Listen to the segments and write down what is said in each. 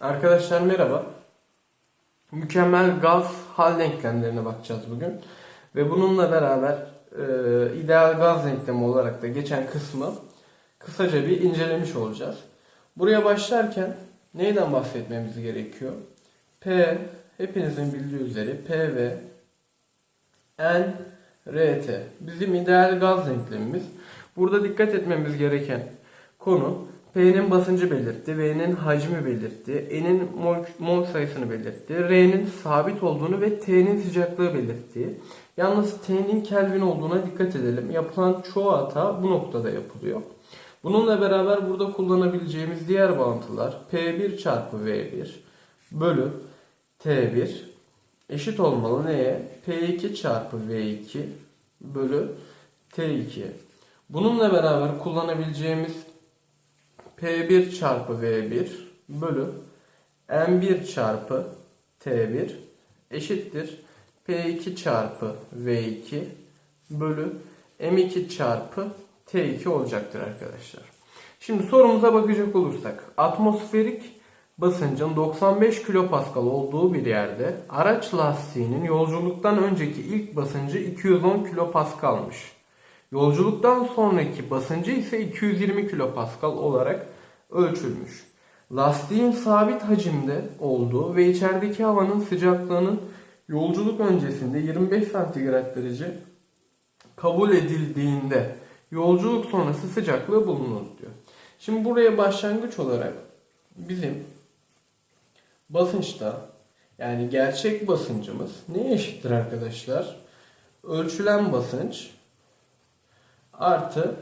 Arkadaşlar merhaba. Mükemmel gaz hal denklemlerine bakacağız bugün. Ve bununla beraber e, ideal gaz denklemi olarak da geçen kısmı kısaca bir incelemiş olacağız. Buraya başlarken neyden bahsetmemiz gerekiyor? P, hepinizin bildiği üzere P ve N, RT. Bizim ideal gaz denklemimiz. Burada dikkat etmemiz gereken konu P'nin basıncı belirtti, V'nin hacmi belirtti, N'in mol, mol sayısını belirtti, R'nin sabit olduğunu ve T'nin sıcaklığı belirtti. Yalnız T'nin Kelvin olduğuna dikkat edelim. Yapılan çoğu hata bu noktada yapılıyor. Bununla beraber burada kullanabileceğimiz diğer bağıntılar P1 çarpı V1 bölü T1 eşit olmalı neye? P2 çarpı V2 bölü T2. Bununla beraber kullanabileceğimiz P1 çarpı V1 bölü M1 çarpı T1 eşittir P2 çarpı V2 bölü M2 çarpı T2 olacaktır arkadaşlar. Şimdi sorumuza bakacak olursak atmosferik basıncın 95 kilopascal olduğu bir yerde araç lastiğinin yolculuktan önceki ilk basıncı 210 kilopascalmış. Yolculuktan sonraki basıncı ise 220 kilopascal olarak ölçülmüş. Lastiğin sabit hacimde olduğu ve içerideki havanın sıcaklığının yolculuk öncesinde 25 santigrat derece kabul edildiğinde yolculuk sonrası sıcaklığı bulunur diyor. Şimdi buraya başlangıç olarak bizim basınçta yani gerçek basıncımız neye eşittir arkadaşlar? Ölçülen basınç artı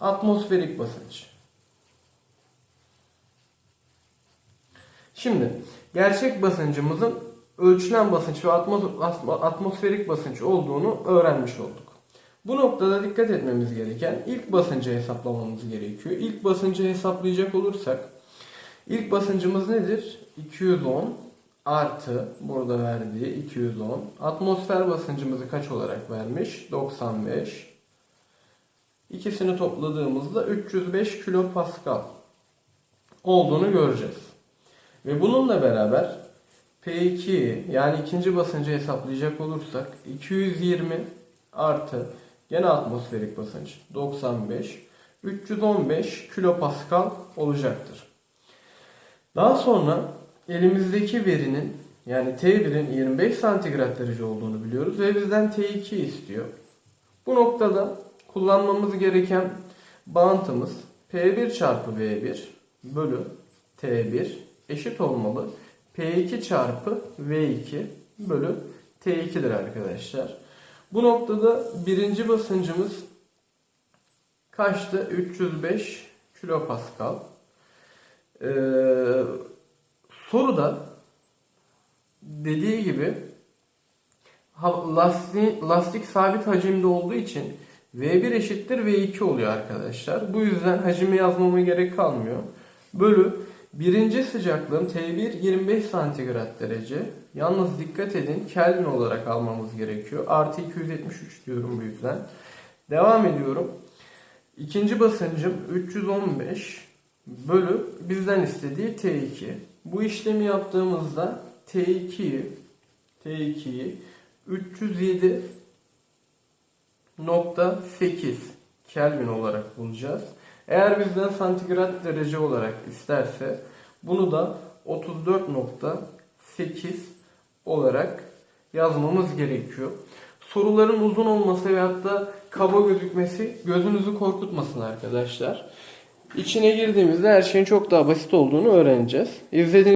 atmosferik basınç. Şimdi gerçek basıncımızın ölçülen basınç ve atmos- atmosferik basınç olduğunu öğrenmiş olduk. Bu noktada dikkat etmemiz gereken ilk basıncı hesaplamamız gerekiyor. İlk basıncı hesaplayacak olursak ilk basıncımız nedir? 210 artı burada verdiği 210. Atmosfer basıncımızı kaç olarak vermiş? 95. İkisini topladığımızda 305 kilopascal olduğunu göreceğiz. Ve bununla beraber P2 yani ikinci basıncı hesaplayacak olursak 220 artı gene atmosferik basınç 95 315 kilopascal olacaktır. Daha sonra elimizdeki verinin yani T1'in 25 santigrat derece olduğunu biliyoruz ve bizden T2 istiyor. Bu noktada kullanmamız gereken bağıntımız P1 çarpı V1 bölü T1 eşit olmalı. P2 çarpı V2 bölü T2'dir arkadaşlar. Bu noktada birinci basıncımız kaçtı? 305 kilopascal. Ee, soruda dediği gibi lastik, lastik sabit hacimde olduğu için V1 eşittir V2 oluyor arkadaşlar. Bu yüzden hacimi yazmama gerek kalmıyor. Bölü birinci sıcaklığım T1 25 santigrat derece. Yalnız dikkat edin Kelvin olarak almamız gerekiyor. Artı 273 diyorum bu yüzden. Devam ediyorum. İkinci basıncım 315 bölü bizden istediği T2. Bu işlemi yaptığımızda T2'yi T2'yi 307 nokta 8 Kelvin olarak bulacağız. Eğer bizden santigrat derece olarak isterse bunu da 34.8 olarak yazmamız gerekiyor. Soruların uzun olması veyahut da kaba gözükmesi gözünüzü korkutmasın arkadaşlar. İçine girdiğimizde her şeyin çok daha basit olduğunu öğreneceğiz. İzlediğiniz